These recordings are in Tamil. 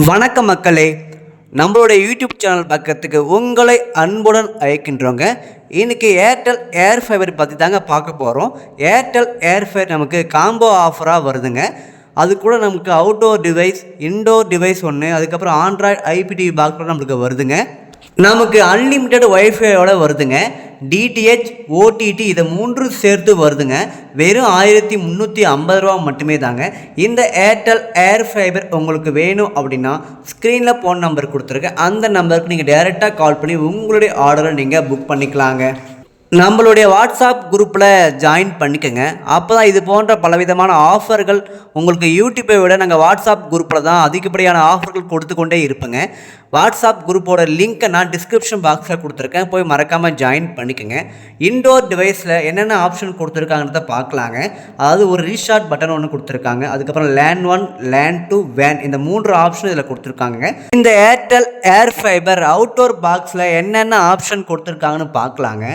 வணக்கம் மக்களே நம்மளுடைய யூடியூப் சேனல் பக்கத்துக்கு உங்களை அன்புடன் அழைக்கின்றோங்க. இன்னைக்கு ஏர்டெல் ஏர் ஃபைபர் பற்றி தாங்க பார்க்க போகிறோம் ஏர்டெல் ஏர் ஃபைபர் நமக்கு காம்போ ஆஃபராக வருதுங்க. அது கூட நமக்கு அவுட்டோர் டிவைஸ் இன்டோர் டிவைஸ் ஒன்று அதுக்கப்புறம் ஆண்ட்ராய்டு ஐபிடிவி பாக்ஸ் நம்மளுக்கு வருதுங்க. நமக்கு அன்லிமிட்டெட் ஒய்ஃபையோட வருதுங்க. டிடிஹெச் ஓடிடி இதை மூன்று சேர்த்து வருதுங்க. வெறும் ஆயிரத்தி முந்நூற்றி ஐம்பது ரூபா மட்டுமே தாங்க. இந்த ஏர்டெல் ஏர் ஃபைபர் உங்களுக்கு வேணும் அப்படின்னா ஸ்க்ரீனில் ஃபோன் நம்பர் கொடுத்துருக்கேன் அந்த நம்பருக்கு நீங்கள் டைரெக்டாக கால் பண்ணி உங்களுடைய ஆர்டரை நீங்கள் புக் பண்ணிக்கலாங்க. நம்மளுடைய வாட்ஸ்அப் குரூப்பில் ஜாயின் பண்ணிக்கோங்க. அப்போ தான் இது போன்ற பலவிதமான ஆஃபர்கள் உங்களுக்கு யூடியூப்பை விட நாங்கள் வாட்ஸ்அப் குரூப்பில் தான் அதிகப்படியான ஆஃபர்கள் கொடுத்து கொண்டே இருப்பேங்க. வாட்ஸ்அப் குரூப்போட லிங்க்கை நான் டிஸ்கிரிப்ஷன் பாக்ஸில் கொடுத்துருக்கேன். போய் மறக்காமல் ஜாயின் பண்ணிக்கோங்க. இன்டோர் டிவைஸில் என்னென்ன ஆப்ஷன் கொடுத்துருக்காங்கிறத பார்க்கலாங்க. அதாவது ஒரு ரீஸ்டார்ட் பட்டன் ஒன்று கொடுத்துருக்காங்க. அதுக்கப்புறம் லேண்ட் ஒன் லேண்ட் டூ வேன் இந்த மூன்று ஆப்ஷன் இதில் கொடுத்துருக்காங்க இந்த ஏர்டெல் ஏர் ஃபைபர் அவுட்டோர் பாக்ஸில் என்னென்ன ஆப்ஷன் கொடுத்துருக்காங்கன்னு பார்க்கலாங்க.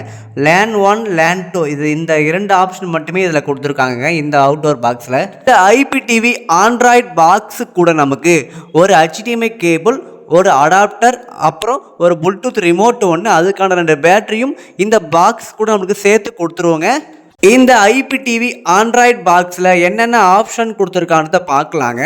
லேன் ஒன் லேன் டூ இது இந்த இரண்டு ஆப்ஷன் மட்டுமே இதில் கொடுத்துருக்காங்க இந்த அவுட்டோர் பாக்ஸில் இந்த ஐபிடிவி ஆண்ட்ராய்ட் பாக்ஸு கூட நமக்கு ஒரு ஹெச்டிஎம்ஐ கேபிள் ஒரு அடாப்டர் அப்புறம் ஒரு ப்ளூடூத் ரிமோட் ஒன்று அதுக்கான ரெண்டு பேட்டரியும் இந்த பாக்ஸ் கூட நமக்கு சேர்த்து கொடுத்துருவோங்க. இந்த ஐபிடிவி ஆண்ட்ராய்ட் பாக்ஸில் என்னென்ன ஆப்ஷன் கொடுத்துருக்கான்றத பார்க்கலாங்க.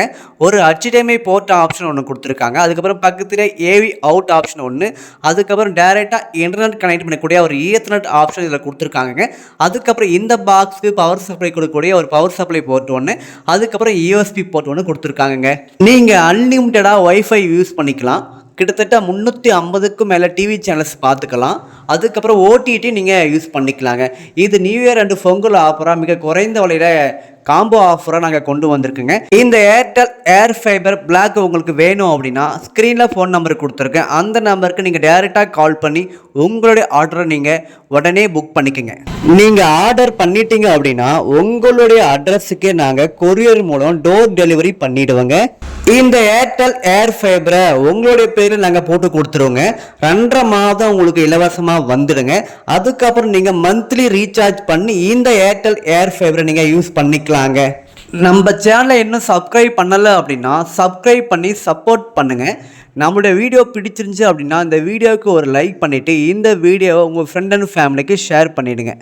ஒரு ஹச்டிஎம்ஐ போர்ட் ஆப்ஷன் ஒன்று கொடுத்துருக்காங்க. அதுக்கப்புறம் பக்கத்தில் ஏவி அவுட் ஆப்ஷன் ஒன்று அதுக்கப்புறம் டேரெக்டாக இன்டர்நெட் கனெக்ட் பண்ணக்கூடிய ஒரு ஈத்தர்நெட் ஆப்ஷன் இதில் கொடுத்துருக்காங்க அதுக்கப்புறம் இந்த பாக்ஸுக்கு பவர் சப்ளை கொடுக்கக்கூடிய ஒரு பவர் சப்ளை போர்ட் ஒன்று அதுக்கப்புறம் யூஎஸ்பி போர்ட் ஒன்று கொடுத்துருக்காங்க நீங்கள் அன்லிமிட்டடாக ஒய்ஃபை யூஸ் பண்ணிக்கலாம். கிட்டத்தட்ட முந்நூற்றி ஐம்பதுக்கும் மேலே டிவி சேனல்ஸ் பார்த்துக்கலாம். அதுக்கப்புறம் ஓடிடி நீங்கள் யூஸ் பண்ணிக்கலாங்க. இது நியூ இயர் அண்டு பொங்கல் ஆஃபராக மிக குறைந்த விலையில் காம்போ ஆஃபராக நாங்கள் கொண்டு வந்திருக்குங்க. இந்த ஏர்டெல் ஏர் ஃபைபர் பிளாக் உங்களுக்கு வேணும் அப்படின்னா ஸ்க்ரீனில் ஃபோன் நம்பர் கொடுத்துருக்கேன். அந்த நம்பருக்கு நீங்கள் டேரெக்டாக கால் பண்ணி உங்களுடைய ஆர்டரை நீங்கள் உடனே புக் பண்ணிக்கோங்க. நீங்கள் ஆர்டர் பண்ணிட்டீங்க அப்படின்னா உங்களுடைய அட்ரஸுக்கே நாங்கள் கொரியர் மூலம் டோர் டெலிவரி பண்ணிடுவோங்க. இந்த ஏர்டெல் ஏர் ஃபைபரை உங்களுடைய பேரில் நாங்கள் போட்டு கொடுத்துருவோங்க. ரெண்டரை மாதம் உங்களுக்கு இலவசமாக வந்துடுங்க. அதுக்கப்புறம் நீங்கள் மந்த்லி ரீசார்ஜ் பண்ணி இந்த ஏர்டெல் ஏர் ஃபைபரை நீங்கள் யூஸ் பண்ணிக்கலாங்க நம்ம சேனலை இன்னும் சப்ஸ்கிரைப் பண்ணலை அப்படின்னா சப்ஸ்கிரைப் பண்ணி சப்போர்ட் பண்ணுங்கள் நம்மளுடைய வீடியோ பிடிச்சிருந்துச்சு அப்படின்னா இந்த வீடியோவுக்கு ஒரு லைக் பண்ணிவிட்டு இந்த வீடியோவை உங்கள் ஃப்ரெண்ட் அண்ட் ஃபேமிலிக்கு ஷேர் பண்ணிவிடுங்க